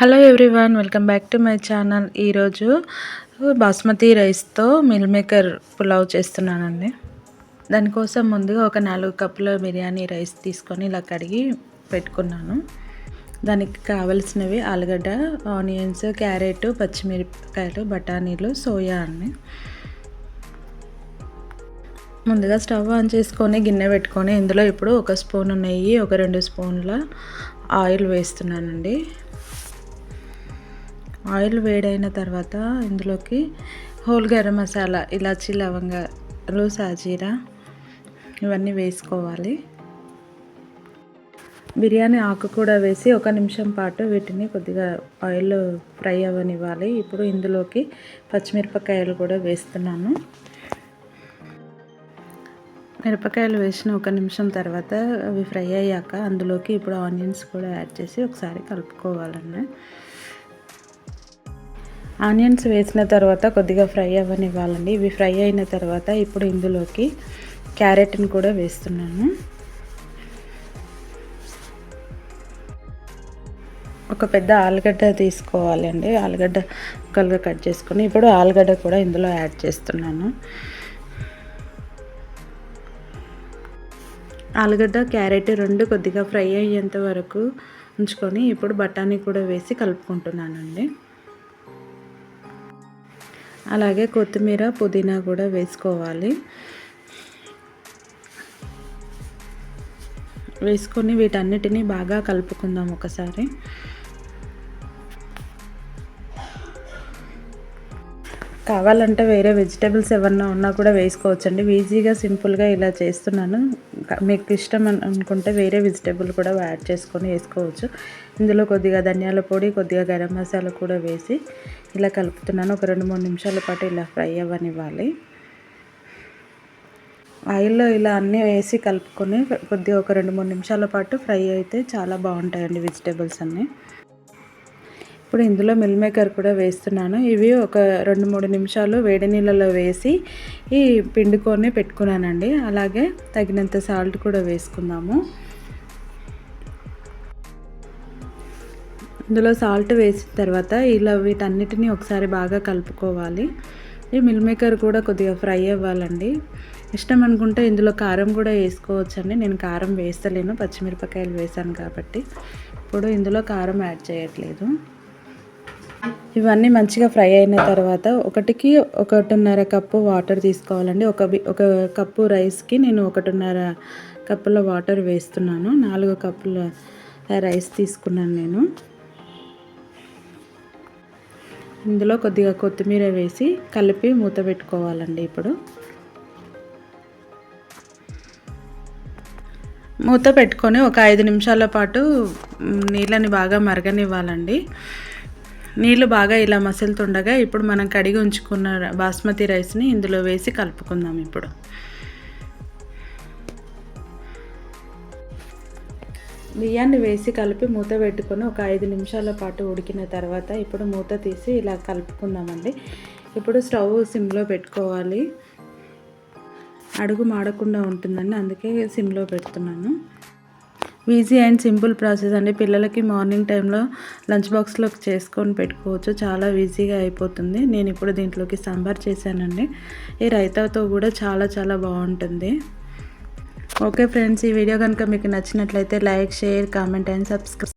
Hello everyone welcome back to my channel ఈరోజు బాస్మతి రైస్తో meal maker pulao చేస్తున్నానండి. దానికోసం ముందుగా ఒక నాలుగు కప్పుల బిర్యానీ రైస్ తీసుకొని ఇలా కడిగి పెట్టుకున్నాను. దానికి కావలసినవి ఆలుగడ్డ ఆనియన్స్ క్యారెట్ పచ్చిమిరపకాయలు బఠానీలు సోయా అండి ముందుగా స్టవ్ ఆన్ చేసుకొని గిన్నె పెట్టుకొని ఇందులో ఇప్పుడు ఒక స్పూన్ నెయ్యి ఒక రెండు స్పూన్ల ఆయిల్ వేస్తున్నానండి. ఆయిల్ వేడైన తర్వాత ఇందులోకి హోల్ గరం మసాలా ఇలాచీ లవంగాలు సాజీరా ఇవన్నీ వేసుకోవాలి. బిర్యానీ ఆకు కూడా వేసి ఒక నిమిషం పాటు వీటిని కొద్దిగా ఆయిల్ ఫ్రై అవ్వనివ్వాలి. ఇప్పుడు ఇందులోకి పచ్చిమిరపకాయలు కూడా వేస్తున్నాను. మిరపకాయలు వేసిన ఒక నిమిషం తర్వాత అవి ఫ్రై అయ్యాక అందులోకి ఇప్పుడు ఆనియన్స్ కూడా యాడ్ చేసి ఒకసారి కలుపుకోవాలన్నా ఆనియన్స్ వేసిన తర్వాత కొద్దిగా ఫ్రై అవ్వనివ్వాలండి. ఇవి ఫ్రై అయిన తర్వాత ఇప్పుడు ఇందులోకి క్యారెట్ని కూడా వేస్తున్నాను. ఒక పెద్ద ఆలుగడ్డ తీసుకోవాలండి. ఆలుగడ్డ ముక్కలుగా కట్ చేసుకొని ఇప్పుడు ఆలుగడ్డ కూడా ఇందులో యాడ్ చేస్తున్నాను. ఆలుగడ్డ క్యారెట్ రెండు కొద్దిగా ఫ్రై అయ్యేంత వరకు ఉంచుకొని ఇప్పుడు బఠానీ కూడా వేసి కలుపుకుంటున్నానండి. అలాగే కొత్తిమీర పుదీనా కూడా వేసుకోవాలి. వేసుకొని వీటన్నిటిని బాగా కలుపుకుందాం ఒకసారి. కావాలంటే వేరే వెజిటేబుల్స్ ఏమన్నా ఉన్నా కూడా వేసుకోవచ్చండి. ఈజీగా సింపుల్గా ఇలా చేస్తున్నాను. మీకు ఇష్టం అనుకుంటే వేరే వెజిటేబుల్ కూడా యాడ్ చేసుకొని వేసుకోవచ్చు. ఇందులో కొద్దిగా ధనియాల పొడి కొద్దిగా గరం మసాలా కూడా వేసి ఇలా కలుపుతున్నాను. ఒక రెండు మూడు నిమిషాల పాటు ఇలా ఫ్రై అవ్వనివ్వాలి. ఆయిల్లో ఇలా అన్నీ వేసి కలుపుకొని కొద్దిగా ఒక రెండు మూడు నిమిషాల పాటు ఫ్రై అయితే చాలా బాగుంటాయండి వెజిటేబుల్స్ అన్నీ. ఇప్పుడు ఇందులో మిల్ మేకర్ కూడా వేస్తున్నాను. ఇవి ఒక రెండు మూడు నిమిషాలు వేడి నీళ్ళలో వేసి ఈ పిండుకొని పెట్టుకున్నానండి. అలాగే తగినంత సాల్ట్ కూడా వేసుకుందాము. ఇందులో సాల్ట్ వేసిన తర్వాత ఇలా వీటన్నిటిని ఒకసారి బాగా కలుపుకోవాలి. ఈ మిల్ మేకర్ కూడా కొద్దిగా ఫ్రై అవ్వాలండి. ఇష్టం అనుకుంటే ఇందులో కారం కూడా వేసుకోవచ్చండి. నేను కారం వేస్తలేను. పచ్చిమిరపకాయలు వేసాను కాబట్టి. ఇప్పుడు ఇందులో కారం యాడ్ చేయట్లేదు. ఇవన్నీ మంచిగా ఫ్రై అయిన తర్వాత ఒకటికి ఒకటిన్నర కప్పు వాటర్ తీసుకోవాలండి. ఒక ఒక కప్పు రైస్కి నేను ఒకటిన్నర కప్పుల వాటర్ వేస్తున్నాను. నాలుగు కప్పుల రైస్ తీసుకున్నాను నేను. ఇందులో కొద్దిగా కొత్తిమీర వేసి కలిపి మూత పెట్టుకోవాలండి ఇప్పుడు. మూత పెట్టుకొని ఒక ఐదు నిమిషాల పాటు నీళ్ళని బాగా మరగనివ్వాలండి. నీళ్ళు బాగా ఇలా మసులుతుండగా ఇప్పుడు మనం కడిగి ఉంచుకున్న బాస్మతి రైస్ని ఇందులో వేసి కలుపుకుందాం ఇప్పుడు. బియ్యాన్ని వేసి కలిపి మూత పెట్టుకొని ఒక ఐదు నిమిషాల పాటు ఉడికిన తర్వాత ఇప్పుడు మూత తీసి ఇలా కలుపుకుందామండి. ఇప్పుడు స్టవ్ సిమ్లో పెట్టుకోవాలి. అడుగు మాడకుండా ఉంటుందండి అందుకే సిమ్లో పెడుతున్నాను. ఈజీ అండ్ సింపుల్ ప్రాసెస్ అండి. పిల్లలకి మార్నింగ్ టైంలో లంచ్ బాక్స్లో చేసుకొని పెట్టుకోవచ్చు. చాలా ఈజీగా అయిపోతుంది. నేను ఇప్పుడు దీంట్లోకి సాంబార్ చేశానండి. ఈ రైతాతో కూడా చాలా చాలా బాగుంటుంది. ఓకే ఫ్రెండ్స్ ఈ వీడియో కనుక మీకు నచ్చినట్లయితే like share comment and subscribe